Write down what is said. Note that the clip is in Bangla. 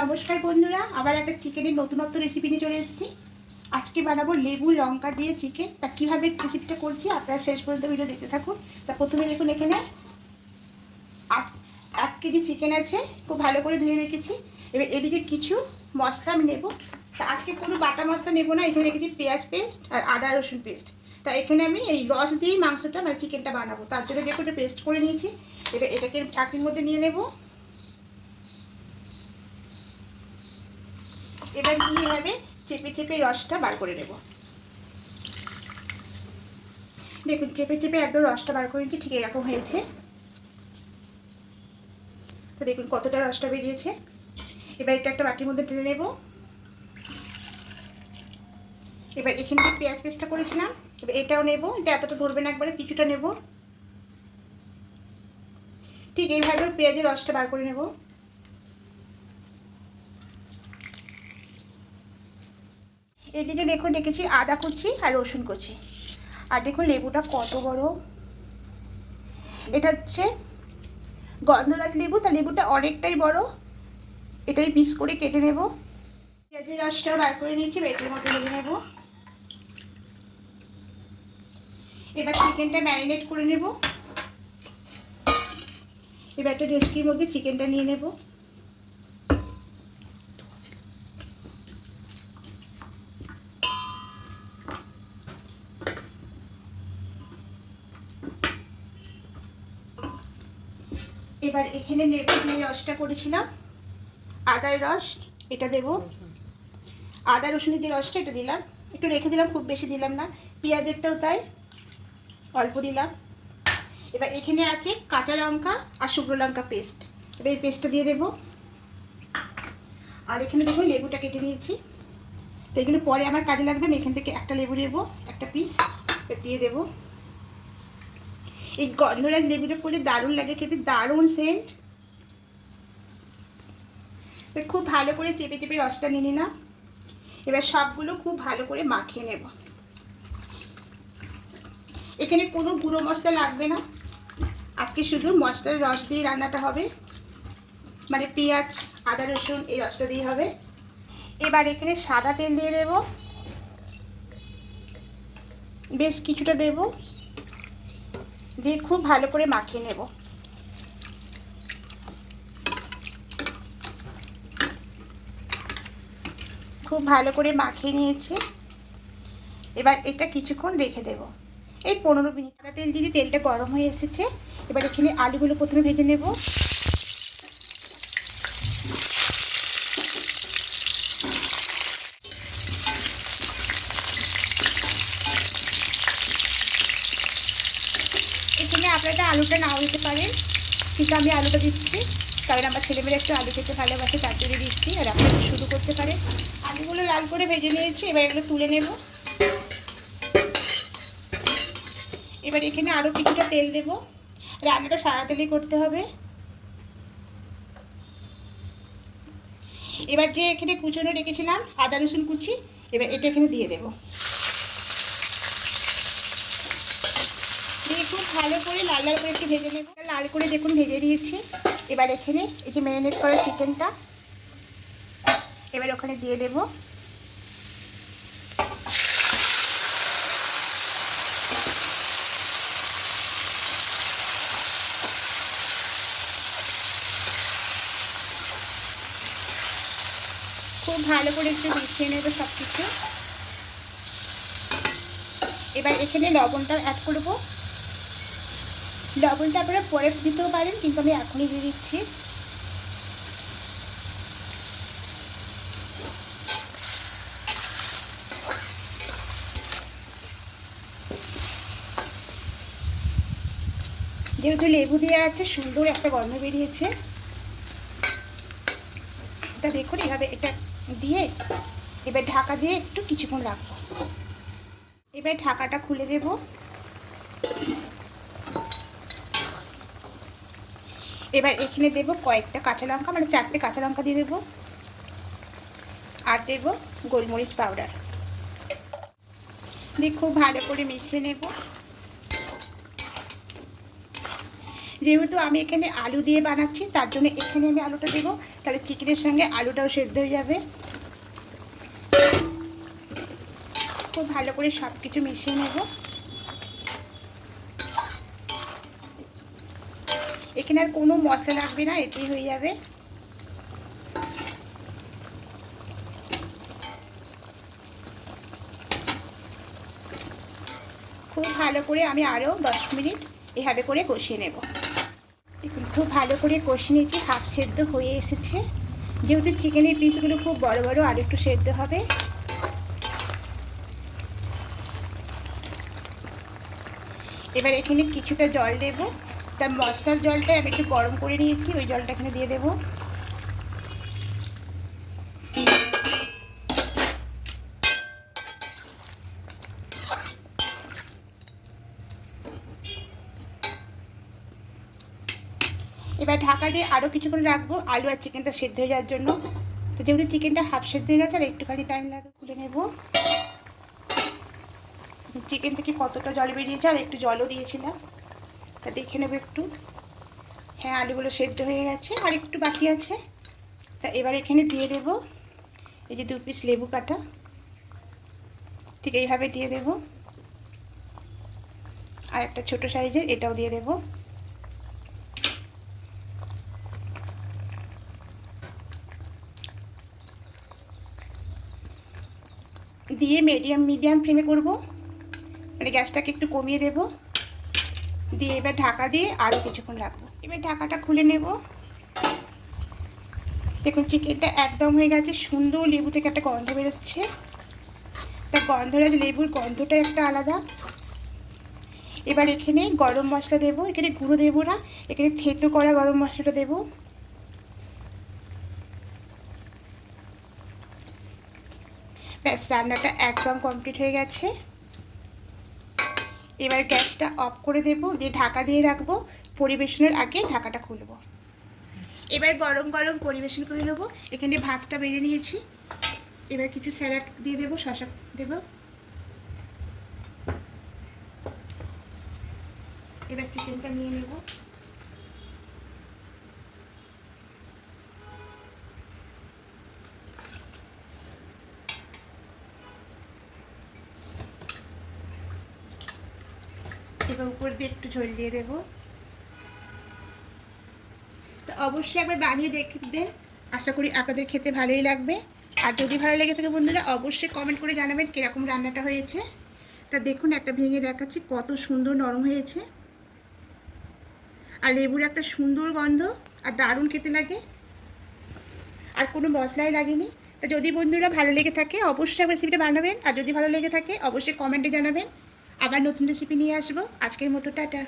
নমস্কার বন্ধুরা, আবার একটা চিকেনের নতুনত্ব রেসিপি নিয়ে চলে এসেছি। আজকে বানাবো লেবু লঙ্কা দিয়ে চিকেন তা কীভাবে রেসিপিটা করছি আপনারা শেষ পর্যন্ত ভিডিও দেখতে থাকুন। তা প্রথমে দেখুন এখানে আট, এক কেজি চিকেন আছে, খুব ভালো করে ধুয়ে রেখেছি। এবার এদিকে কিছু মশলা আমি নেব। তা আজকে কোনো বাটা মশলা নেব না, এখানে রেখেছি পেঁয়াজ পেস্ট আর আদা রসুন পেস্ট তা এখানে আমি এই রস দিয়েই মাংসটা মানে চিকেনটা বানাবো। তার জন্য দেখো একটা পেস্ট করে নিয়েছি, এবার এটাকে চাটনির মধ্যে নিয়ে নেব। এবার দিয়ে এভাবে চেপে চেপে রসটা বার করে নেব। দেখুন, চেপে চেপে একদম রসটা বার করে নিচ্ছি, ঠিক এরকম হয়েছে। তো দেখুন কতটা রসটা বেরিয়েছে। এবার এটা একটা বাটির মধ্যে ঢেলে নেব। এবার এখানে যে পেঁয়াজ পেস্টটা করেছিলাম, এবার এটাও নেব। এটা এতটা ধরবে না একবারে, কিছুটা নেব। ঠিক এইভাবে পেঁয়াজের রসটা বার করে নেব। এদিকে দেখুন রেখেছি আদা কুচি আর রসুন কুচি। আর দেখুন, লেবুটা কত বড়। এটা হচ্ছে গন্ধরাজ লেবু, তা লেবুটা অনেকটাই বড়। এটাই পিস করে কেটে নেব। পেঁয়াজের রসটা বার করে নিয়েছি বেটের মধ্যে লেগে নেব। এবার চিকেনটা ম্যারিনেট করে নেব। এবার একটা রেসিপির মধ্যে চিকেনটা নিয়ে নেব। এবার এখানে লেবু যে রসটা করেছিলাম। আদার রস, এটা দেব। আদা, রসুনের যে রসটা, এটা দিলাম। একটু রেখে দিলাম, খুব বেশি দিলাম না। পেঁয়াজেরটাও তাই, অল্প দিলাম। এবার এখানে আছে কাঁচা লঙ্কা আর শুকনো লঙ্কা পেস্ট। এবার এই পেস্টটা দিয়ে দেবো। আর এখানে দেখুন, লেবুটা কেটে নিয়েছি। তো এগুলো পরে আমার কাজে লাগবে, আমি এখান থেকে একটা লেবু নেব, একটা পিস দিয়ে দেবো। এই গন্ধরাজ লেবুটা করলে দারুণ লাগে, খেতে দারুণ সেন্ট খুব ভালো করে চেপে চেপে রসটা নিয়ে নিলাম এবার সবগুলো খুব ভালো করে মাখিয়ে নেব। এখানে কোনো গুঁড়ো মশলা লাগবে না। আজকে শুধু মশলার রস দিয়ে রান্নাটা হবে। মানে পেঁয়াজ, আদা, রসুন এই রসটা দিয়ে হবে। এবার এখানে সাদা তেল দিয়ে দেব। বেশ কিছুটা দেবো। দিয়ে খুব ভালো করে মাখিয়ে নেব। খুব ভালো করে মাখিয়ে নিয়েছি। এবার এটা কিছুক্ষণ রেখে দেব। এই পনেরো মিনিট তেল দিদি তেলটা গরম হয়ে এসেছে, এবার এখানে আলুগুলো প্রথমে ভেজে নেব এখানে আপনারা আলুটা নাও দিতে পারেন। কিন্তু আমি আলুটা দিচ্ছি, কারণ আমার ছেলেমেয়েরা একটু আলু খেতে ভালোবাসে, তার জন্য দিচ্ছি। আর আপনারা শুরু করতে পারেন। আলুগুলো লাল করে ভেজে নিয়েছি, এবার এগুলো তুলে নেব। এবার এখানে আরও কিছুটা তেল দেব। রান্নাটা সারা তেলেই করতে হবে। এবার যে এখানে কুচনো রেখেছিলাম, আদা রসুন কুচি, এবার এটা এখানে দিয়ে দেবো দিয়ে খুব ভালো করে লাল লাল করে একটু ভেজে নেব। লাল করে দেখুন ভেজে দিয়েছি। এবার এখানে এই যে ম্যারিনেট করা চিকেনটা, এবার ওখানে দিয়ে দেব। খুব ভালো করে একটু মিশিয়ে নেব সব কিছু এবার এখানে লবণটা অ্যাড করব। লবণটা আপনারা পরে দিতেও পারেন, কিন্তু আমি এখনই দিয়ে দিচ্ছি। যেহেতু লেবু দিয়ে আছে, সুন্দর একটা গন্ধ বেরিয়েছে। তা দেখুন, এভাবে এটা দিয়ে, এবার ঢাকা দিয়ে একটু কিছুক্ষণ রাখব। এবার ঢাকাটা খুলে দেবো এবার এখানে দেব কয়েকটা কাঁচা লঙ্কা মানে চারটে কাঁচা লঙ্কা দিয়ে দেবো। আর দেব গোলমরিচ পাউডার। দিয়ে খুব ভালো করে মিশিয়ে নেব। যেহেতু আমি এখানে আলু দিয়ে বানাচ্ছি, তার জন্য এখানে আমি আলুটা দেবো। তাহলে চিকেনের সঙ্গে আলুটাও সেদ্ধ হয়ে যাবে। খুব ভালো করে সব কিছু মিশিয়ে নেব। এখানে আর কোনো মশলা লাগবে না, এতেই হয়ে যাবে। খুব ভালো করে আমি আরও দশ মিনিট এভাবে করে কষিয়ে নেব। খুব ভালো করে কষিয়ে নিয়েছি হাফ সেদ্ধ হয়ে এসেছে। যেহেতু চিকেনের পিসগুলো খুব বড় বড়, আর একটু সেদ্ধ হবে। এবার এখানে কিছুটা জল দেব। তার মশলার জলটা আমি একটু গরম করে নিয়েছি, ওই জলটা এখানে দিয়ে দেবো। এবার ঢাকা দিয়ে আরও কিছুক্ষণ রাখব, আলু আর চিকেনটা সেদ্ধ হয়ে যাওয়ার জন্য। তো যেহেতু চিকেনটা হাফ সেদ্ধ হয়ে গেছে, আর একটুখানি টাইম লাগে খুলে নেব। চিকেন থেকে কতটা জল বেরিয়েছে, আর একটু জলও দিয়েছিলাম। তা দেখে নেব একটু। হ্যাঁ আলুগুলো সেদ্ধ হয়ে গেছে, আর একটু বাকি আছে। তা এবার এখানে দিয়ে দেব এই যে দু পিস লেবু কাটা। ঠিক এইভাবে দিয়ে দেব। আর একটা ছোট সাইজের এটাও দিয়ে দেবো। দিয়ে মিডিয়াম মিডিয়াম ফ্লেমে করব। মানে গ্যাসটাকে একটু কমিয়ে দেব। দিয়ে এবার ঢাকা দিয়ে আরও কিছুক্ষণ রাখব। এবার ঢাকাটা খুলে নেব। দেখুন, চিকেনটা একদম হয়ে গেছে। সুন্দর লেবু থেকে একটা গন্ধ বেরোচ্ছে। তা গন্ধটা, লেবুর গন্ধটা একটা আলাদা। এবার এখানে গরম মশলা দেবো, এখানে গুঁড়ো দেবো না, এখানে থেতো করা গরম মশলাটা দেবো। ব্যাস, রান্নাটা একদম কমপ্লিট হয়ে গেছে। এবার গ্যাসটা অফ করে দেব, দিয়ে ঢাকা দিয়ে রাখব, পরিবেশনের আগে ঢাকাটা খুলব এবার গরম গরম পরিবেশন করে নেব, এখানে ভাতটা বেড়ে নিয়েছি। এবার কিছু স্যালাড দিয়ে দেবো শশা দেবো। এবার চিকেনটা নিয়ে নেব। উপর দিয়ে একটু ঝোল দিয়ে দেবো। তো অবশ্যই একবার বানিয়ে দেখবেন। আশা করি আপনাদের খেতে ভালোই লাগবে। আর যদি ভালো লেগে থাকে বন্ধুরা, অবশ্যই কমেন্ট করে জানাবেন কীরকম রান্নাটা হয়েছে। তা দেখুন, একটা ভেঙে দেখাচ্ছি, কত সুন্দর নরম হয়েছে। আর লেবুর একটা সুন্দর গন্ধ, আর দারুণ খেতে লাগে। আর কোনো মশলাই লাগেনি। তা যদি বন্ধুরা ভালো লেগে থাকে, অবশ্যই রেসিপিটা বানাবেন। আর যদি ভালো লেগে থাকে, অবশ্যই কমেন্টে জানাবেন। আবার নতুন রেসিপি নিয়ে আসব। আজকের মতো টাটা।